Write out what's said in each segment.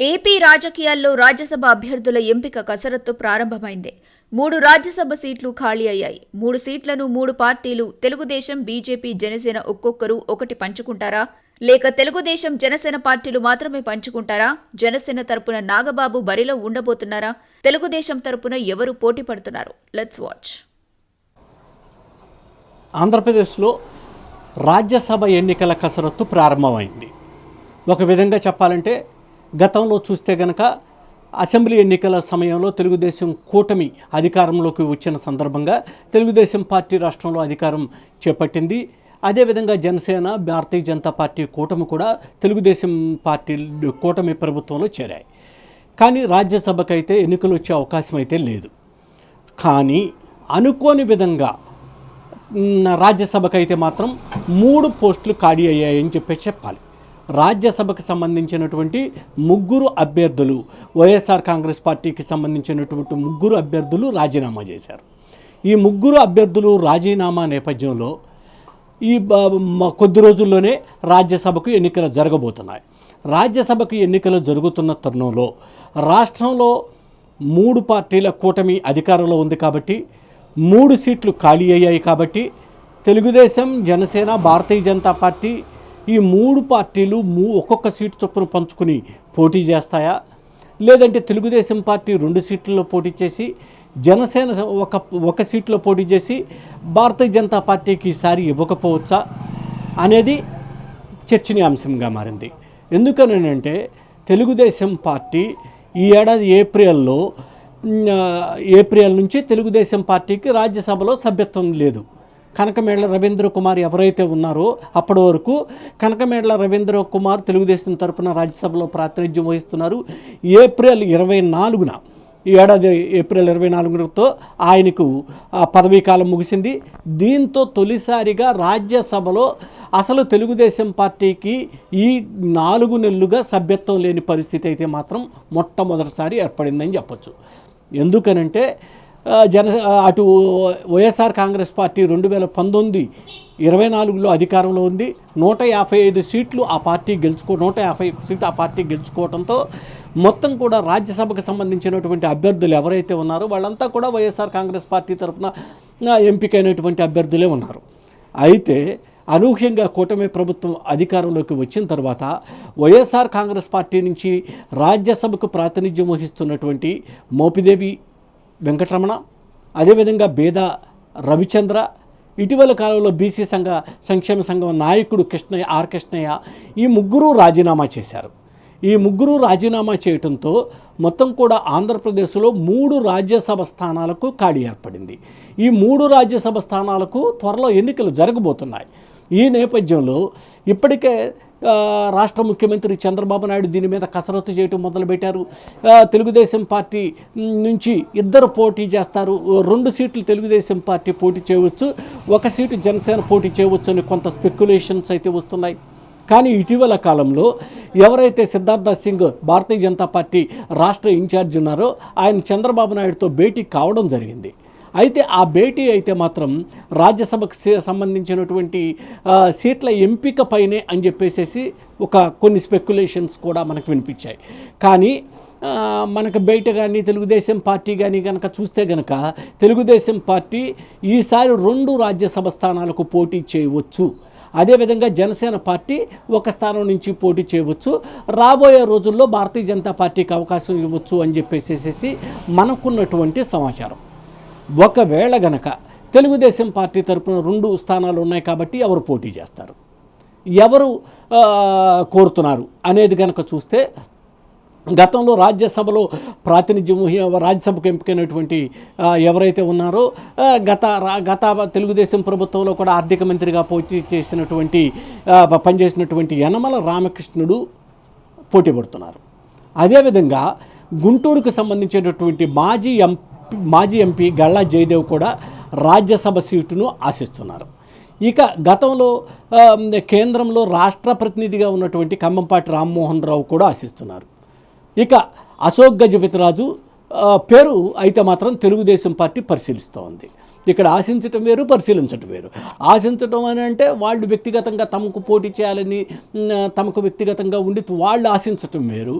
AP రాజకీయాల్లో రాజ్యసభ అభ్యర్థుల ఎంపిక కసరత్తు ప్రారంభమైంది. మూడు రాజ్యసభ సీట్లు ఖాళీ అయ్యాయి. మూడు సీట్లను మూడు పార్టీలు తెలుగుదేశం బీజేపీ జనసేన ఒక్కొక్కరు ఒకటి పంచుకుంటారా? లేక తెలుగుదేశం జనసేన పార్టీలు మాత్రమే పంచుకుంటారా? జనసేన తరపున నాగబాబు బరిలో ఉండబోతున్నారా? తెలుగుదేశం తరపున ఎవరు పోటీ పడుతున్నారు? లెట్స్ వాచ్ ఆంధ్రప్రదేశ్లో రాజ్యసభ ఎన్నికల కసరత్తు ప్రారంభమైంది. ఒక విధంగా చెప్పాలంటే గతంలో చూస్తే గనక అసెంబ్లీ ఎన్నికల సమయంలో తెలుగుదేశం కూటమి అధికారంలోకి వచ్చిన సందర్భంగా తెలుగుదేశం పార్టీ రాష్ట్రంలో అధికారం చేపట్టింది. అదేవిధంగా జనసేన భారతీయ జనతా పార్టీ కూటమి కూడా తెలుగుదేశం పార్టీ కూటమి ప్రభుత్వంలో చేరాయి. కానీ రాజ్యసభకైతే ఎన్నికలు వచ్చే అవకాశం అయితే లేదు. కానీ అనుకోని విధంగా రాజ్యసభకు రాజ్యసభకైతే మాత్రం మూడు పోస్టులు ఖాళీ అయ్యాయని చెప్పేసి చెప్పాలి. రాజ్యసభకు సంబంధించినటువంటి ముగ్గురు అభ్యర్థులు వైఎస్ఆర్ కాంగ్రెస్ పార్టీకి సంబంధించినటువంటి ముగ్గురు అభ్యర్థులు రాజీనామా చేశారు. ఈ ముగ్గురు అభ్యర్థులు రాజీనామా నేపథ్యంలో ఈ కొద్ది రోజుల్లోనే రాజ్యసభకు ఎన్నికలు జరగబోతున్నాయి. రాజ్యసభకు ఎన్నికలు జరుగుతున్న తరుణంలో రాష్ట్రంలో మూడు పార్టీల కూటమి అధికారంలో ఉంది కాబట్టి మూడు సీట్లు ఖాళీ అయ్యాయి కాబట్టి తెలుగుదేశం జనసేన భారతీయ జనతా పార్టీ ఈ మూడు పార్టీలు మూ ఒక్కొక్క సీటు చొప్పున పంచుకుని పోటీ చేస్తాయా? లేదంటే తెలుగుదేశం పార్టీ రెండు సీట్లలో పోటీ చేసి జనసేన ఒక ఒక సీట్లో పోటీ చేసి భారతీయ జనతా పార్టీకి ఈసారి ఇవ్వకపోవచ్చా అనేది చర్చనీయాంశంగా మారింది. ఎందుకనంటే తెలుగుదేశం పార్టీ ఈ ఏడాది ఏప్రిల్లో ఏప్రిల్ నుంచి తెలుగుదేశం పార్టీకి రాజ్యసభలో సభ్యత్వం లేదు. కనకమేళ్ళ రవీంద్ర కుమార్ ఎవరైతే ఉన్నారో అప్పటి వరకు కనకమేళ్ళ రవీంద్ర కుమార్ తెలుగుదేశం తరపున రాజ్యసభలో ప్రాతినిధ్యం వహిస్తున్నారు. ఏప్రిల్ ఇరవై నాలుగున ఈ ఏడాది ఏప్రిల్ ఇరవై నాలుగుతో ఆయనకు పదవీ కాలం ముగిసింది. దీంతో తొలిసారిగా రాజ్యసభలో అసలు తెలుగుదేశం పార్టీకి ఈ నాలుగు నెలలుగా సభ్యత్వం లేని పరిస్థితి అయితే మాత్రం మొట్టమొదటిసారి ఏర్పడిందని చెప్పొచ్చు. ఎందుకనంటే జన అటు వైఎస్ఆర్ కాంగ్రెస్ పార్టీ రెండు వేల పంతొమ్మిది ఇరవై నాలుగులో అధికారంలో ఉంది. నూట యాభై ఐదు సీట్లు ఆ పార్టీ గెలుచుకో నూట యాభై సీట్లు ఆ పార్టీ గెలుచుకోవడంతో మొత్తం కూడా రాజ్యసభకు సంబంధించినటువంటి అభ్యర్థులు ఎవరైతే ఉన్నారో వాళ్ళంతా కూడా వైఎస్ఆర్ కాంగ్రెస్ పార్టీ తరఫున ఎంపికైనటువంటి అభ్యర్థులే ఉన్నారు. అయితే అనూహ్యంగా కూటమి ప్రభుత్వం అధికారంలోకి వచ్చిన తర్వాత వైఎస్ఆర్ కాంగ్రెస్ పార్టీ నుంచి రాజ్యసభకు ప్రాతినిధ్యం వహిస్తున్నటువంటి మోపిదేవి వెంకటరమణ అదేవిధంగా బేద రవిచంద్ర ఇటీవల కాలంలో బీసీ సంఘ సంక్షేమ సంఘం నాయకుడు కృష్ణయ్య ఆర్ కృష్ణయ్య ఈ ముగ్గురు రాజీనామా చేశారు. ఈ ముగ్గురు రాజీనామా చేయటంతో మొత్తం కూడా ఆంధ్రప్రదేశ్లో మూడు రాజ్యసభ స్థానాలకు ఖాళీ ఏర్పడింది. ఈ మూడు రాజ్యసభ స్థానాలకు త్వరలో ఎన్నికలు జరగబోతున్నాయి. ఈ నేపథ్యంలో ఇప్పటికే రాష్ట్ర ముఖ్యమంత్రి చంద్రబాబు నాయుడు దీని మీద కసరత్తు చేయటం మొదలుపెట్టారు. తెలుగుదేశం పార్టీ నుంచి ఇద్దరు పోటీ చేస్తారు. రెండు సీట్లు తెలుగుదేశం పార్టీ పోటీ చేయవచ్చు. ఒక సీటు జనసేన పోటీ చేయవచ్చు అని కొంత స్పెక్యులేషన్స్ అయితే వస్తున్నాయి. కానీ ఇటీవల కాలంలో ఎవరైతే సిద్ధార్థ సింగ్ భారతీయ జనతా పార్టీ రాష్ట్ర ఇన్ఛార్జ్ ఉన్నారో ఆయన చంద్రబాబు నాయుడుతో భేటీ కావడం జరిగింది. అయితే ఆ భేటీ అయితే మాత్రం రాజ్యసభకు సంబంధించినటువంటి సీట్ల ఎంపిక పైనే అని చెప్పేసేసి ఒక కొన్ని స్పెక్యులేషన్స్ కూడా మనకు వినిపించాయి. కానీ మనకు బయట కానీ తెలుగుదేశం పార్టీ కానీ కనుక చూస్తే గనక తెలుగుదేశం పార్టీ ఈసారి రెండు రాజ్యసభ స్థానాలకు పోటీ చేయవచ్చు. అదేవిధంగా జనసేన పార్టీ ఒక స్థానం నుంచి పోటీ చేయవచ్చు. రాబోయే రోజుల్లో భారతీయ జనతా పార్టీకి అవకాశం ఇవ్వచ్చు అని చెప్పేసేసి మనకున్నటువంటి సమాచారం. ఒకవేళ గనక తెలుగుదేశం పార్టీ తరపున రెండు స్థానాలు ఉన్నాయి కాబట్టి ఎవరు పోటీ చేస్తారు? ఎవరు కోరుతున్నారు అనేది కనుక చూస్తే గతంలో రాజ్యసభలో ప్రాతినిధ్యం రాజ్యసభకు ఎంపికైనటువంటి ఎవరైతే ఉన్నారో గత గత తెలుగుదేశం ప్రభుత్వంలో కూడా ఆర్థిక మంత్రిగా పోటీ చేసినటువంటి పనిచేసినటువంటి యనమల రామకృష్ణుడు పోటీ పడుతున్నారు. అదేవిధంగా గుంటూరుకు సంబంధించినటువంటి మాజీ ఎంపీ మాజీ ఎంపీ గల్లా జయదేవ్ కూడా రాజ్యసభ సీటును ఆశిస్తున్నారు. ఇక గతంలో కేంద్రంలో రాష్ట్ర ప్రతినిధిగా ఉన్నటువంటి ఖమ్మంపాటి రామ్మోహన్ రావు కూడా ఆశిస్తున్నారు. ఇక అశోక్ గజపతిరాజు పేరు అయితే మాత్రం తెలుగుదేశం పార్టీ పరిశీలిస్తోంది. ఇక్కడ ఆశించటం వేరు పరిశీలించటం వేరు. ఆశించటం అని అంటే వాళ్ళు వ్యక్తిగతంగా తమకు పోటీ చేయాలని తమకు వ్యక్తిగతంగా ఉండి వాళ్ళు ఆశించటం వేరు.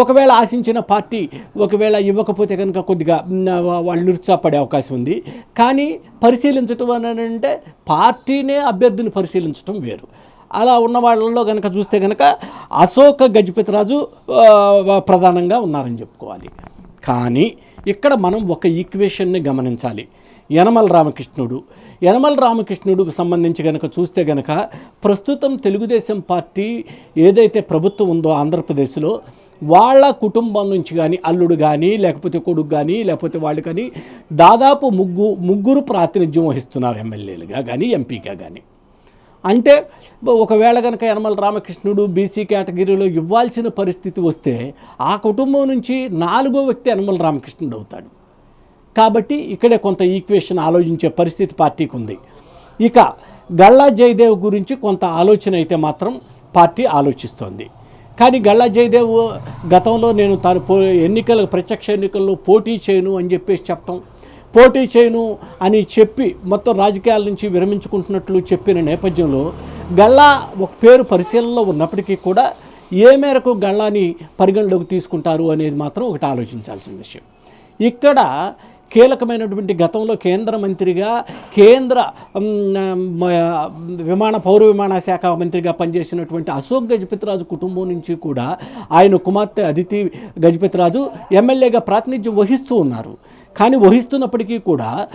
ఒకవేళ ఆశించిన పార్టీ ఒకవేళ ఇవ్వకపోతే కనుక కొద్దిగా వాళ్ళు నిరుత్సాహపడే అవకాశం ఉంది. కానీ పరిశీలించటం అని అంటే పార్టీనే అభ్యర్థిని పరిశీలించటం వేరు. అలా ఉన్న వాళ్ళల్లో కనుక చూస్తే కనుక అశోక గజపతిరాజు ప్రధానంగా ఉన్నారని చెప్పుకోవాలి. కానీ ఇక్కడ మనం ఒక ఈక్వేషన్ని గమనించాలి. యనమల రామకృష్ణుడు. యనమల రామకృష్ణుడికి సంబంధించి కనుక చూస్తే కనుక ప్రస్తుతం తెలుగుదేశం పార్టీ ఏదైతే ప్రభుత్వం ఉందో ఆంధ్రప్రదేశ్లో వాళ్ళ కుటుంబం నుంచి కానీ అల్లుడు కానీ లేకపోతే కొడుకు కానీ లేకపోతే వాళ్ళు కానీ దాదాపు ముగ్గు ముగ్గురు ప్రాతినిధ్యం వహిస్తున్నారు ఎమ్మెల్యేలుగా కానీ ఎంపీగా కానీ అంటే ఒకవేళ కనుక యనమల రామకృష్ణుడు బీసీ కేటగిరీలో ఇవ్వాల్సిన పరిస్థితి వస్తే ఆ కుటుంబం నుంచి నాలుగో వ్యక్తి యనమల రామకృష్ణుడు అవుతాడు. కాబట్టి ఇక్కడే కొంత ఈక్వేషన్ ఆలోచించే పరిస్థితి పార్టీకి ఉంది. ఇక గళ్ళా జయదేవ్ గురించి కొంత ఆలోచన అయితే మాత్రం పార్టీ ఆలోచిస్తోంది. కానీ గల్లా జయదేవ్ గతంలో నేను తాను పో ఎన్నికల ప్రత్యక్ష ఎన్నికల్లో పోటీ చేయను అని చెప్పేసి చెప్పటం. పోటీ చేయను అని చెప్పి మొత్తం రాజకీయాల నుంచి విరమించుకుంటున్నట్లు చెప్పిన నేపథ్యంలో గల్లా ఒక పేరు పరిశీలనలో ఉన్నప్పటికీ కూడా ఏ మేరకు గళ్ళాని పరిగణలోకి తీసుకుంటారు అనేది మాత్రం ఒకటి ఆలోచించాల్సిన విషయం. ఇక్కడ కీలకమైనటువంటి గతంలో కేంద్ర మంత్రిగా కేంద్ర విమాన పౌర విమాన శాఖ మంత్రిగా పనిచేసినటువంటి అశోక్ గజపతిరాజు కుటుంబం నుంచి కూడా ఆయన కుమార్తె అదితి గజపతిరాజు ఎమ్మెల్యేగా ప్రాతినిధ్యం వహిస్తూ ఉన్నారు. కానీ వహిస్తున్నప్పటికీ కూడా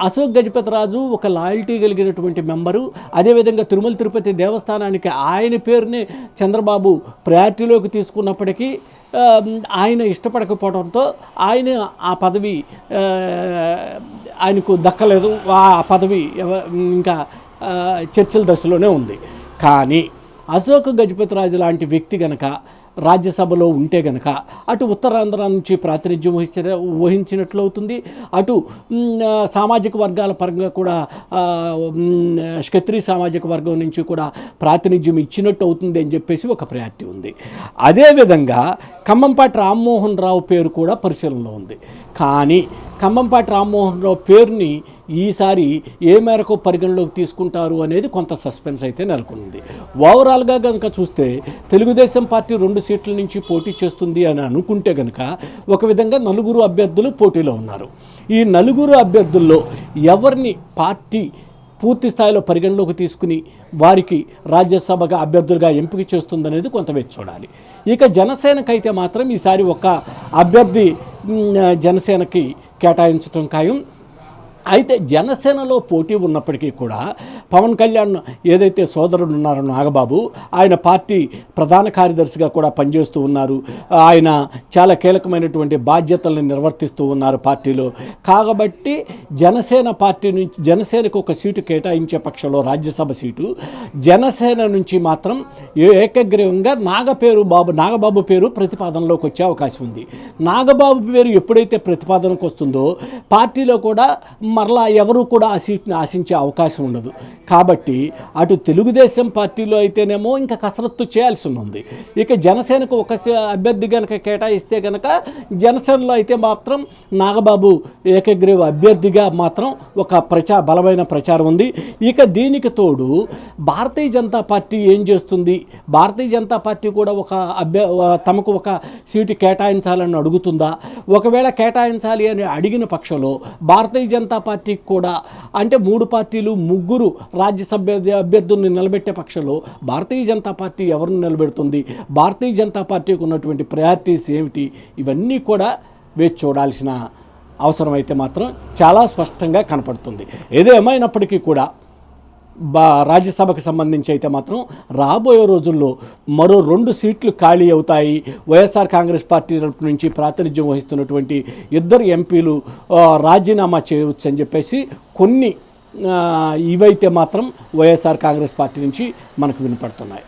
అశోక్ గజపతిరాజు ఒక లాయల్టీ కలిగినటువంటి మెంబరు. అదేవిధంగా తిరుమల తిరుపతి దేవస్థానానికి ఆయన పేరునే చంద్రబాబు ప్రయారిటీలోకి తీసుకున్నప్పటికీ ఆయన ఇష్టపడకపోవడంతో ఆయన ఆ పదవి ఆయనకు దక్కలేదు. ఆ పదవి ఎవ- ఇంకా చర్చల దశలోనే ఉంది. కానీ అశోక్ గజపతిరాజు లాంటి వ్యక్తి గనక రాజ్యసభలో ఉంటే గనక అటు ఉత్తరాంధ్ర నుంచి ప్రాతినిధ్యం వహించిన వహించినట్లు అవుతుంది అటు సామాజిక వర్గాల పరంగా కూడా క్షత్రియ సామాజిక వర్గం నుంచి కూడా ప్రాతినిధ్యం ఇచ్చినట్టు అవుతుంది అని చెప్పేసి ఒక ప్రయారిటీ ఉంది. అదేవిధంగా ఖమ్మంపాటి రామ్మోహన్ రావు పేరు కూడా పరిశీలనలో ఉంది. కానీ ఖమ్మంపాటి రామ్మోహన్ రావు పేరుని ఈసారి ఏ మేరకు పరిగణలోకి తీసుకుంటారు అనేది కొంత సస్పెన్స్ అయితే నెలకొంది. ఓవరాల్గా కనుక చూస్తే తెలుగుదేశం పార్టీ రెండు సీట్ల నుంచి పోటీ చేస్తుంది అని అనుకుంటే కనుక ఒక విధంగా నలుగురు అభ్యర్థులు పోటీలో ఉన్నారు. ఈ నలుగురు అభ్యర్థుల్లో ఎవరిని పార్టీ పూర్తి స్థాయిలో పరిగణలోకి తీసుకుని వారికి రాజ్యసభగా అభ్యర్థులుగా ఎంపిక చేస్తుందనేది కొంత వేచి చూడాలి. ఇక జనసేనకైతే మాత్రం ఈసారి ఒక అభ్యర్థి జనసేనకి కేటాయించడం ఖాయం. అయితే జనసేనలో పోటీ ఉన్నప్పటికీ కూడా పవన్ కళ్యాణ్ ఏదైతే సోదరుడు ఉన్నారో నాగబాబు ఆయన పార్టీ ప్రధాన కార్యదర్శిగా కూడా పనిచేస్తూ ఉన్నారు. ఆయన చాలా కీలకమైనటువంటి బాధ్యతలను నిర్వర్తిస్తూ ఉన్నారు పార్టీలో. కాబట్టి జనసేన పార్టీ నుంచి జనసేనకు ఒక సీటు కేటాయించే పక్షంలో రాజ్యసభ సీటు. జనసేన నుంచి మాత్రం ఏకగ్రీవంగా నాగపేరు బాబు నాగబాబు పేరు ప్రతిపాదనలోకి వచ్చే అవకాశం ఉంది. నాగబాబు పేరు ఎప్పుడైతే ప్రతిపాదనకు వస్తుందో పార్టీలో కూడా మరలా ఎవరు కూడా ఆ సీట్ని ఆశించే అవకాశం ఉండదు. కాబట్టి అటు తెలుగుదేశం పార్టీలో అయితేనేమో ఇంకా కసరత్తు చేయాల్సి ఉంది. ఇక జనసేనకు ఒక అభ్యర్థి కనుక కేటాయిస్తే కనుక జనసేనలో అయితే మాత్రం నాగబాబు ఏకగ్రీవ అభ్యర్థిగా మాత్రం ఒక ప్రచా బలమైన ప్రచారం ఉంది. ఇక దీనికి తోడు భారతీయ జనతా పార్టీ ఏం చేస్తుంది? భారతీయ జనతా పార్టీ కూడా ఒక అభ్య తమకు ఒక సీటు కేటాయించాలని అడుగుతుందా? ఒకవేళ కేటాయించాలి అని అడిగిన పక్షంలో భారతీయ జనతా పార్టీకి కూడా అంటే మూడు పార్టీలు ముగ్గురు రాజ్యసభ అభ్యర్థుల్ని నిలబెట్టే పక్షంలో భారతీయ జనతా పార్టీ ఎవరిని నిలబెడుతుంది? భారతీయ జనతా పార్టీకి ఉన్నటువంటి ప్రయారిటీస్ ఏమిటి? ఇవన్నీ కూడా వేచి చూడాల్సిన అవసరం అయితే మాత్రం చాలా స్పష్టంగా కనపడుతుంది. ఏదేమైనప్పటికీ కూడా బా రాజ్యసభకు సంబంధించి అయితే మాత్రం రాబోయే రోజుల్లో మరో రెండు సీట్లు ఖాళీ అవుతాయి. వైఎస్ఆర్ కాంగ్రెస్ పార్టీ తరపు నుంచి ప్రాతినిధ్యం వహిస్తున్నటువంటి ఇద్దరు ఎంపీలు రాజీనామా చేయవచ్చు అని చెప్పేసి కొన్ని ఇవైతే మాత్రం వైఎస్ఆర్ కాంగ్రెస్ పార్టీ నుంచి మనకు వినపడుతున్నాయి.